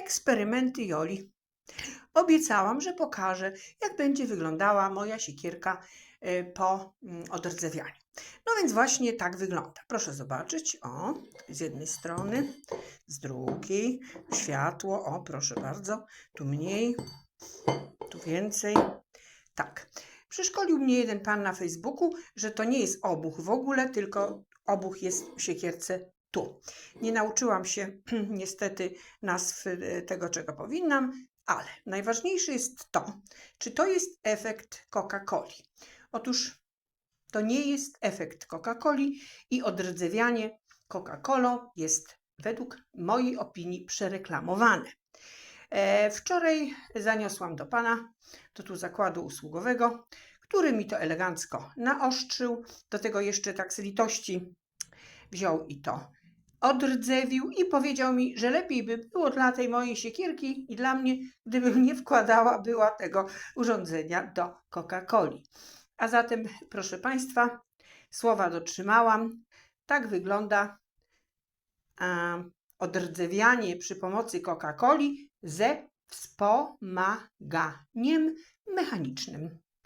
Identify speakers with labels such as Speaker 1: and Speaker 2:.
Speaker 1: eksperymenty Joli. Obiecałam, że pokażę, jak będzie wyglądała moja siekierka y, po mm, odrdzewianiu. No więc właśnie tak wygląda. Proszę zobaczyć. O, z jednej strony, z drugiej. Światło. O, proszę bardzo. Tu mniej, tu więcej. Tak. Przeszkolił mnie jeden pan na Facebooku, że to nie jest obuch w ogóle, tylko obuch jest w siekierce tu. Nie nauczyłam się niestety nazw e, tego, czego powinnam, ale najważniejsze jest to, czy to jest efekt Coca-Coli. Otóż to nie jest efekt Coca-Coli i odrdzewianie Coca-Colą jest według mojej opinii przereklamowane. E, wczoraj zaniosłam do pana, do tu zakładu usługowego, który mi to elegancko naostrzył. Do tego jeszcze tak z litości wziął i to odrdzewił i powiedział mi, że lepiej by było dla tej mojej siekierki i dla mnie, gdybym nie wkładała była tego urządzenia do Coca-Coli. A zatem, proszę Państwa, słowa dotrzymałam. Tak wygląda a, odrdzewianie przy pomocy Coca-Coli ze wspomaganiem mechanicznym.